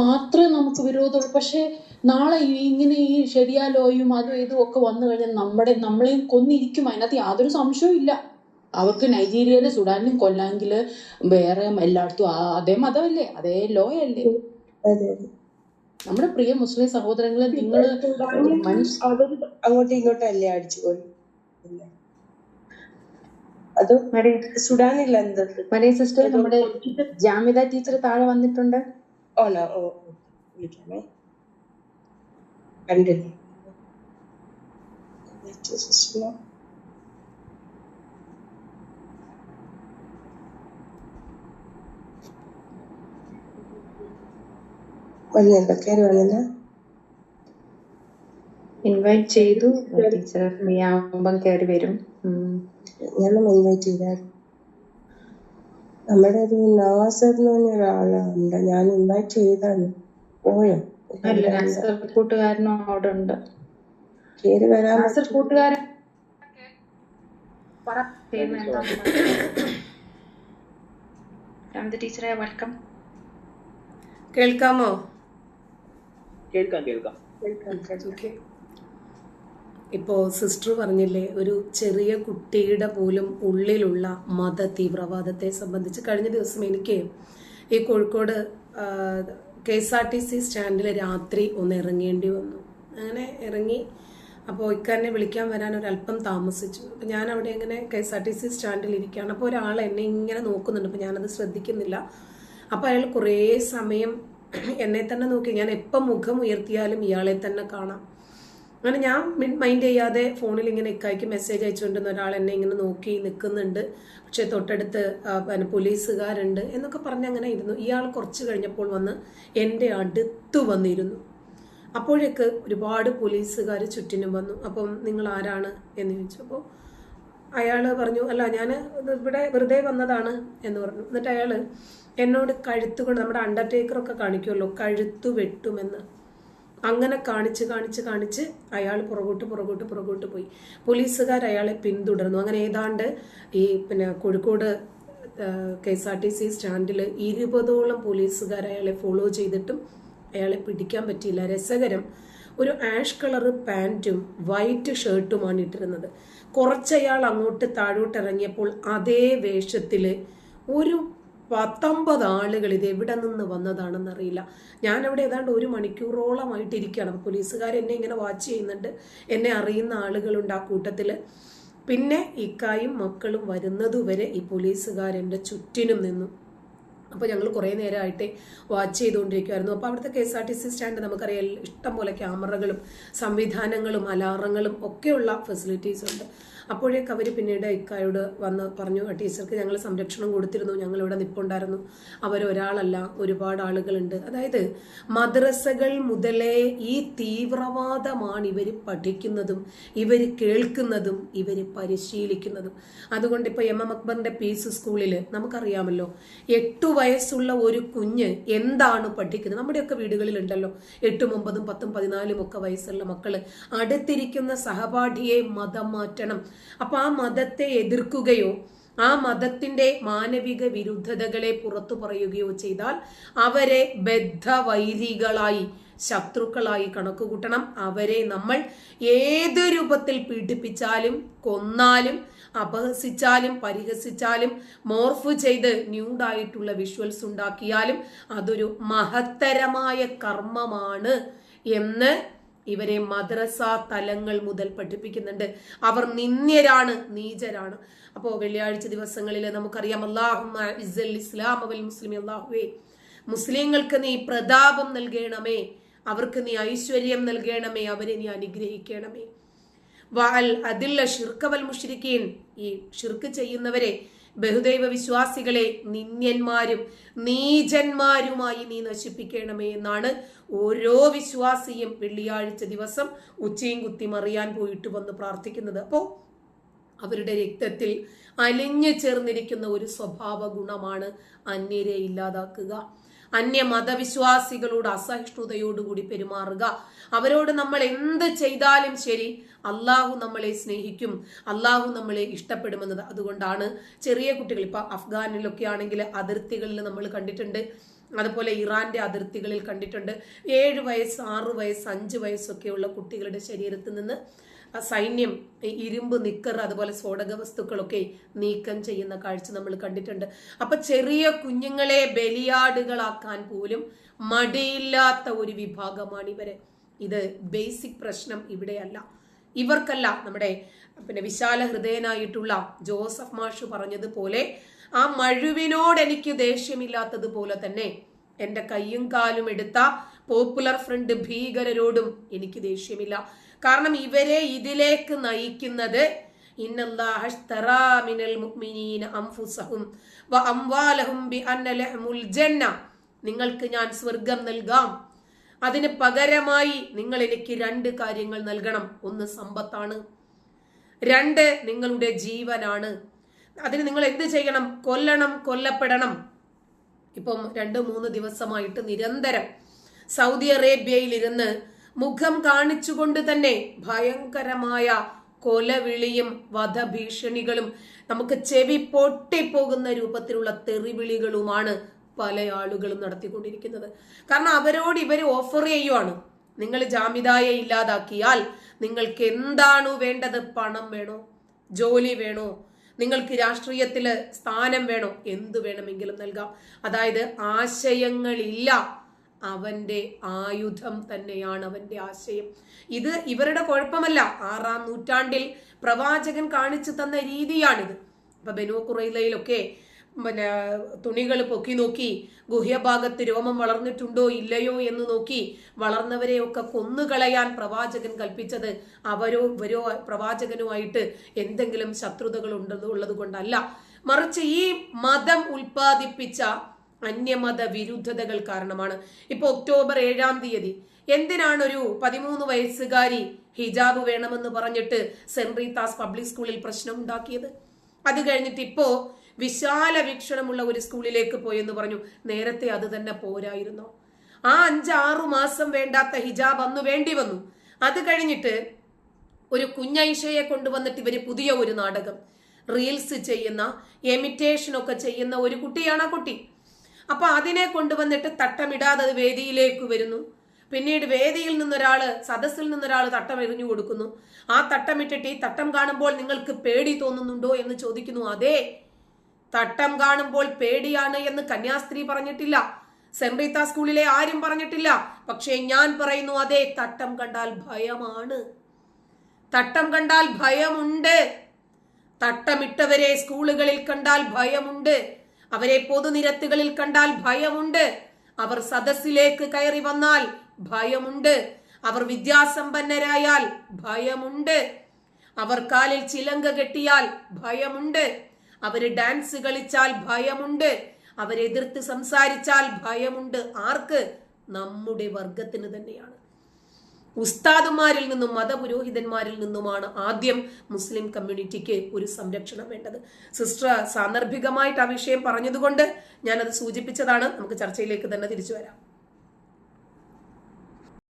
മാത്രമേ നമുക്ക് വിരോധമുള്ളൂ. പക്ഷേ നാളെ ഇങ്ങനെ ഈ ശരിയാലോയും അതും ഇതും ഒക്കെ വന്നു കഴിഞ്ഞാൽ നമ്മുടെ നമ്മളെയും കൊന്നിരിക്കും. അതിനകത്ത് യാതൊരു സംശയവും ഇല്ല. അവർക്ക് നൈജീരിയയിലും സുഡാനിലും കൊല്ലാമെങ്കിൽ വേറെ എല്ലായിടത്തും അതേ മതമല്ലേ? അതേ ലോ അല്ലേ നമ്മുടെ പ്രിയ മുസ്ലിം സഹോദരങ്ങളെ നിങ്ങൾ അങ്ങോട്ടും ഇങ്ങോട്ടും അല്ലേ അടിച്ചു പോയി? അത് മരി സുഡാനിൽ എന്തത് മരിയ സിസ്റ്റർ നമ്മുടെ ജാമിത ടീച്ചർ താഴെ വന്നിട്ടുണ്ട്. ഓണോ ഓ ഓ. വിളിക്കാമേ കണ്ടില്ല സിസ്റ്റർ വന്നില്ല കയറി വന്നില്ല ഇൻവൈറ്റ് ചെയ്തു. ടീച്ചർ ഫ്രീ ആകുമ്പം കയറി വരും. ഉം. ഞാനും ഇൻവൈറ്റ് ചെയ്തായിരുന്നു. നമ്മുടെ ഒരു നാസർ എന്ന് പറഞ്ഞ ഒരാളുണ്ട്. ഞാൻ ഇൻവൈറ്റ് ചെയ്താണ് പോയോ? അല്ല നാസർ കൂട്ടുകാരനും അവിടെ ഉണ്ട്. കയറി വരാൻ നാസർ കൂട്ടുകാരൻ പറ ടീച്ചറെ വെൽക്കം കേൾക്കാമോ? കേൾക്കാം കേൾക്കാം. ഓക്കെ. ഇപ്പോൾ സിസ്റ്റർ പറഞ്ഞില്ലേ ഒരു ചെറിയ കുട്ടിയുടെ പോലും ഉള്ളിലുള്ള മത തീവ്രവാദത്തെ സംബന്ധിച്ച് കഴിഞ്ഞ ദിവസം എനിക്ക് ഈ Kozhikode K S R T C സ്റ്റാൻഡിൽ രാത്രി ഒന്ന് ഇറങ്ങേണ്ടി വന്നു. അങ്ങനെ ഇറങ്ങി അപ്പോൾ ഇക്കാരനെ വിളിക്കാൻ വരാൻ ഒരല്പം താമസിച്ചു. അപ്പോൾ ഞാൻ അവിടെ ഇങ്ങനെ K S R T C സ്റ്റാൻഡിൽ ഇരിക്കുകയാണ്. അപ്പോൾ ഒരാൾ എന്നെ ഇങ്ങനെ നോക്കുന്നുണ്ട്. അപ്പോൾ ഞാനത് ശ്രദ്ധിക്കുന്നില്ല. അപ്പോൾ അയാൾ കുറേ സമയം എന്നെ തന്നെ നോക്കി. ഞാൻ എപ്പം മുഖം ഉയർത്തിയാലും ഇയാളെ തന്നെ കാണാം. അങ്ങനെ ഞാൻ മൈൻഡ് ചെയ്യാതെ ഫോണിൽ ഇങ്ങനെ ഇക്കായ്ക്ക് മെസ്സേജ് അയച്ചുകൊണ്ടിരുന്ന ഒരാൾ എന്നെ ഇങ്ങനെ നോക്കി നിൽക്കുന്നുണ്ട് പക്ഷെ തൊട്ടടുത്ത് പിന്നെ പോലീസുകാരുണ്ട് എന്നൊക്കെ പറഞ്ഞ് അങ്ങനെ ഇരുന്നു. ഇയാൾ കുറച്ച് കഴിഞ്ഞപ്പോൾ വന്ന് എന്റെ അടുത്ത് വന്നിരുന്നു. അപ്പോഴേക്ക് ഒരുപാട് പോലീസുകാർ ചുറ്റിനും വന്നു. അപ്പം നിങ്ങൾ ആരാണ് എന്ന് ചോദിച്ചു. അപ്പോൾ അയാൾ പറഞ്ഞു അല്ല ഞാൻ ഇവിടെ വെറുതെ വന്നതാണ് എന്ന് പറഞ്ഞു. എന്നിട്ട് അയാൾ എന്നോട് കഴുത്തുകൊണ്ട് നമ്മുടെ അണ്ടർടേക്കറൊക്കെ കാണിക്കുമല്ലോ കഴുത്തു വെട്ടുമെന്ന്. അങ്ങനെ കാണിച്ച് കാണിച്ച് കാണിച്ച് അയാൾ പുറകോട്ട് പുറകോട്ട് പുറകോട്ട് പോയി. പോലീസുകാർ അയാളെ പിന്തുടർന്നു. അങ്ങനെ ഏതാണ്ട് ഈ പിന്നെ Kozhikode K S R T C സ്റ്റാൻഡിൽ ഇരുപതോളം പോലീസുകാർ അയാളെ ഫോളോ ചെയ്തിട്ടും അയാളെ പിടിക്കാൻ പറ്റിയില്ല. രസകരം ഒരു ആഷ് കളർ പാന്റും വൈറ്റ് ഷർട്ടുമാണ് ഇട്ടിരുന്നത്. കുറച്ചയാൾ അങ്ങോട്ട് താഴോട്ട് ഇറങ്ങിയപ്പോൾ അതേ വേഷത്തിൽ ഒരു പത്തൊമ്പത് ആളുകൾ ഇത് എവിടെ നിന്ന് വന്നതാണെന്ന് അറിയില്ല ഞാൻ അവിടെ ഏതാണ്ട് ഒരു മണിക്കൂറോളമായിട്ട് ഇരിക്കുകയാണ് പോലീസുകാർ എന്നെ ഇങ്ങനെ വാച്ച് ചെയ്യുന്നുണ്ട്. എന്നെ അറിയുന്ന ആളുകളുണ്ട് ആ കൂട്ടത്തിൽ പിന്നെ ഇക്കായും മക്കളും വരുന്നതുവരെ ഈ പോലീസുകാർ എന്റെ ചുറ്റിനും നിന്നു. അപ്പോൾ ഞങ്ങൾ കുറേ നേരമായിട്ട് വാച്ച് ചെയ്തുകൊണ്ടിരിക്കുമായിരുന്നു അപ്പോൾ അവിടുത്തെ K S R T C stand നമുക്കറിയാം ഇഷ്ടംപോലെ ക്യാമറകളും സംവിധാനങ്ങളും അലാറങ്ങളും ഒക്കെയുള്ള ഫെസിലിറ്റീസ് ഉണ്ട്. അപ്പോഴേക്ക് അവർ പിന്നീട് ഇക്കായോട് വന്ന് പറഞ്ഞു "ആ ടീച്ചർക്ക് ഞങ്ങൾ സംരക്ഷണം കൊടുത്തിരുന്നു ഞങ്ങളിവിടെ നിപ്പുണ്ടായിരുന്നു. അവരൊരാളല്ല ഒരുപാട് ആളുകളുണ്ട്. അതായത് മദ്രസകൾ മുതലേ ഈ തീവ്രവാദമാണ് ഇവർ പഠിക്കുന്നതും ഇവർ കേൾക്കുന്നതും ഇവർ പരിശീലിക്കുന്നതും. അതുകൊണ്ട് ഇപ്പോൾ എം എം അക്ബറിന്റെ പീസ് സ്കൂളിൽ നമുക്കറിയാമല്ലോ എട്ടു വയസ്സുള്ള ഒരു കുഞ്ഞ് എന്താണ് പഠിക്കുന്നത്? നമ്മുടെയൊക്കെ വീടുകളിലുണ്ടല്ലോ എട്ടും ഒമ്പതും പത്തും പതിനാലും ഒക്കെ വയസ്സുള്ള മക്കൾ അടുത്തിരിക്കുന്ന സഹപാഠിയെ മതം മാറ്റണം അപ്പൊ ആ മതത്തെ എതിർക്കുകയോ ആ മതത്തിന്റെ മാനവിക വിരുദ്ധതകളെ പുറത്തു പറയുകയോ ചെയ്താൽ അവരെ ബദ്ധവൈരികളായി ശത്രുക്കളായി കണക്കുകൂട്ടണം. അവരെ നമ്മൾ ഏത് രൂപത്തിൽ പീഡിപ്പിച്ചാലും കൊന്നാലും അപഹസിച്ചാലും പരിഹസിച്ചാലും മോർഫ് ചെയ്ത് ന്യൂഡായിട്ടുള്ള വിഷ്വൽസ് ഉണ്ടാക്കിയാലും അതൊരു മഹത്തരമായ കർമ്മമാണ് എന്ന് ഇവരെ മദ്രസ തലങ്ങൾ മുതൽ പഠിപ്പിക്കുന്നുണ്ട്. അവർ നിന്ദ്യരാണ് നീചരാണ്. അപ്പോൾ വെള്ളിയാഴ്ച ദിവസങ്ങളിൽ നമുക്കറിയാം അള്ളാഹുമ്മ ഇസ്സൽ ഇസ്ലാം അവൽ മുസ്ലിം അള്ളാഹുവേ മുസ്ലിങ്ങൾക്ക് നീ പ്രതാപം നൽകണമേ. അവർക്ക് നീ ഐശ്വര്യം നൽകണമേ. അവരെ നീ അനുഗ്രഹിക്കണമേ. വഅൽ അതില്ല ഷിർക്കവൽ മുഷിരിക്കീൻ. ഈ ഷിർക്ക് ചെയ്യുന്നവരെ ബഹുദൈവ വിശ്വാസികളെ നിന്യന്മാരും നീചന്മാരുമായി നീ നശിപ്പിക്കണമേ എന്നാണ് ഓരോ വിശ്വാസിയും വെള്ളിയാഴ്ച ദിവസം ഉച്ചയും കുത്തി മറിയാൻ പോയിട്ട് വന്ന് പ്രാർത്ഥിക്കുന്നത്. അപ്പോൾ അവരുടെ രക്തത്തിൽ അലിഞ്ഞു ചേർന്നിരിക്കുന്ന ഒരു സ്വഭാവ ഗുണമാണ് അന്യരെ ഇല്ലാതാക്കുക. അന്യ മതവിശ്വാസികളോട് അസഹിഷ്ണുതയോടുകൂടി പെരുമാറുക. അവരോട് നമ്മൾ എന്ത് ചെയ്താലും ശരി അള്ളാഹു നമ്മളെ സ്നേഹിക്കും അള്ളാഹു നമ്മളെ ഇഷ്ടപ്പെടുമെന്നത്. അതുകൊണ്ടാണ് ചെറിയ കുട്ടികൾ ഇപ്പൊ അഫ്ഗാനിലൊക്കെ ആണെങ്കിൽ അതിർത്തികളിൽ നമ്മൾ കണ്ടിട്ടുണ്ട് അതുപോലെ ഇറാന്റെ അതിർത്തികളിൽ കണ്ടിട്ടുണ്ട്. ഏഴ് വയസ്സ് ആറ് വയസ്സ് അഞ്ച് വയസ്സൊക്കെയുള്ള കുട്ടികളുടെ ശരീരത്തിൽ നിന്ന് സൈന്യം ഇരുമ്പ് നിക്കർ അതുപോലെ സ്ഫോടക വസ്തുക്കളൊക്കെ നീക്കം ചെയ്യുന്ന കാഴ്ച നമ്മൾ കണ്ടിട്ടുണ്ട്. അപ്പൊ ചെറിയ കുഞ്ഞുങ്ങളെ ബലിയാടുകളാക്കാൻ പോലും മടിയില്ലാത്ത ഒരു വിഭാഗമാണ് ഇവരെ. ഇത് ബേസിക് പ്രശ്നം ഇവിടെയല്ല. ഇവർക്കല്ല നമ്മുടെ പിന്നെ വിശാല ഹൃദയനായിട്ടുള്ള ജോസഫ് മാഷ് പറഞ്ഞതുപോലെ ആ മഴുവിനോട് എനിക്ക് ദേഷ്യമില്ലാത്തതുപോലെ തന്നെ എന്റെ കയ്യും കാലും എടുത്ത പോപ്പുലർ ഫ്രണ്ട് ഭീകരരോടും എനിക്ക് ദേഷ്യമില്ല. കാരണം ഇവരെ ഇതിലേക്ക് നയിക്കുന്നത് നിങ്ങൾക്ക് ഞാൻ സ്വർഗം നൽകാം. അതിന് പകരമായി നിങ്ങൾ എനിക്ക് രണ്ട് കാര്യങ്ങൾ നൽകണം. ഒന്ന് സമ്പത്താണ്. രണ്ട് നിങ്ങളുടെ ജീവനാണ്. അതിന് നിങ്ങൾ എന്ത് ചെയ്യണം? കൊല്ലണം കൊല്ലപ്പെടണം. ഇപ്പം രണ്ട് മൂന്ന് ദിവസമായിട്ട് നിരന്തരം സൗദി അറേബ്യയിൽ ഇരുന്ന് മുഖം കാണിച്ചുകൊണ്ട് തന്നെ ഭയങ്കരമായ കൊലവിളിയും വധഭീഷണികളും നമുക്ക് ചെവി പൊട്ടിപ്പോകുന്ന രൂപത്തിലുള്ള തെറിവിളികളുമാണ് പല ആളുകളും നടത്തിക്കൊണ്ടിരിക്കുന്നത്. കാരണം അവരോട് ഇവർ ഓഫർ ചെയ്യുവാണ്. നിങ്ങൾ ജാമിതായെ ഇല്ലാതാക്കിയാൽ നിങ്ങൾക്ക് എന്താണോ വേണ്ടത്? പണം വേണോ? ജോലി വേണോ? നിങ്ങൾക്ക് രാഷ്ട്രീയത്തിൽ സ്ഥാനം വേണോ? എന്ത് വേണമെങ്കിലും നൽകാം. അതായത് ആശയങ്ങളില്ല. അവന്റെ ആയുധം തന്നെയാണ് അവന്റെ ആശയം. ഇത് ഇവരുടെ കുഴപ്പമല്ല. ആറാം നൂറ്റാണ്ടിൽ പ്രവാചകൻ കാണിച്ചു തന്ന രീതിയാണിത്. ഇപ്പൊ ബനു കുറയിലയിലൊക്കെ പിന്നെ തുണികൾ പൊക്കി നോക്കി ഗുഹ്യഭാഗത്ത് രോമം വളർന്നിട്ടുണ്ടോ ഇല്ലയോ എന്ന് നോക്കി വളർന്നവരെയൊക്കെ കൊന്നുകളയാൻ പ്രവാചകൻ കൽപ്പിച്ചത് അവരോ ഇവരോ പ്രവാചകനുമായിട്ട് എന്തെങ്കിലും ശത്രുതകൾ ഉണ്ടെന്ന് ഉള്ളത് കൊണ്ടല്ല മറിച്ച് ഈ മതം ഉൽപ്പാദിപ്പിച്ച അന്യമത വിരുദ്ധതകൾ കാരണമാണ്. ഇപ്പൊ ഒക്ടോബർ ഏഴാം തീയതി എന്തിനാണ് ഒരു പതിമൂന്ന് വയസ്സുകാരി ഹിജാബ് വേണമെന്ന് പറഞ്ഞിട്ട് സെൻറി പബ്ലിക് സ്കൂളിൽ പ്രശ്നം ഉണ്ടാക്കിയത് അത് കഴിഞ്ഞിട്ട് ഇപ്പോ വിശാല വീക്ഷണമുള്ള ഒരു സ്കൂളിലേക്ക് പോയെന്ന് പറഞ്ഞു. നേരത്തെ അത് തന്നെ പോരായിരുന്നു. ആ അഞ്ചാറു മാസം വേണ്ടാത്ത ഹിജാബ് അന്ന് വേണ്ടി വന്നു. അത് കഴിഞ്ഞിട്ട് ഒരു കുഞ്ഞൈഷയെ കൊണ്ടുവന്നിട്ട് ഇവർ പുതിയ ഒരു നാടകം. റീൽസ് ചെയ്യുന്ന എമിറ്റേഷൻ ഒക്കെ ചെയ്യുന്ന ഒരു കുട്ടിയാണ് ആ കുട്ടി. അപ്പൊ അതിനെ കൊണ്ടുവന്നിട്ട് തട്ടമിടാതെ അത് വേദിയിലേക്ക് വരുന്നു. പിന്നീട് വേദിയിൽ നിന്നൊരാൾ സദസ്സിൽ നിന്നൊരാൾ തട്ടം എറിഞ്ഞു കൊടുക്കുന്നു. ആ തട്ടമിട്ടിട്ട് ഈ തട്ടം കാണുമ്പോൾ നിങ്ങൾക്ക് പേടി തോന്നുന്നുണ്ടോ എന്ന് ചോദിക്കുന്നു. അതെ തട്ടം കാണുമ്പോൾ പേടിയാണ് എന്ന് കന്യാസ്ത്രീ പറഞ്ഞിട്ടില്ല. സെൻറീത്ത സ്കൂളിലെ ആരും പറഞ്ഞിട്ടില്ല. പക്ഷേ ഞാൻ പറയുന്നു അതെ തട്ടം കണ്ടാൽ ഭയമാണ്. തട്ടം കണ്ടാൽ ഭയമുണ്ട്. തട്ടമിട്ടവരെ സ്കൂളുകളിൽ കണ്ടാൽ ഭയമുണ്ട്. അവരെ പൊതുനിരത്തുകളിൽ കണ്ടാൽ ഭയമുണ്ട്. അവർ സദസ്സിലേക്ക് കയറി വന്നാൽ ഭയമുണ്ട്. അവർ വിദ്യാസമ്പന്നരായാൽ ഭയമുണ്ട്. അവർ കാലിൽ ചിലങ്ക കെട്ടിയാൽ ഭയമുണ്ട്. അവർ ഡാൻസ് കളിച്ചാൽ ഭയമുണ്ട്. അവരെതിർത്ത് സംസാരിച്ചാൽ ഭയമുണ്ട്. ആർക്ക്? നമ്മുടെ വർഗത്തിന് തന്നെയാണ്. ഉസ്താദുമാരിൽ നിന്നും മതപുരോഹിതന്മാരിൽ നിന്നുമാണ് ആദ്യം മുസ്ലിം കമ്മ്യൂണിറ്റിക്ക് ഒരു സംരക്ഷണം വേണ്ടത്. സിസ്റ്റർ സാന്ദർഭികമായിട്ട് ആ വിഷയം പറഞ്ഞതുകൊണ്ട് ഞാനത് സൂചിപ്പിച്ചതാണ്. നമുക്ക് ചർച്ചയിലേക്ക് തന്നെ തിരിച്ചു വരാം.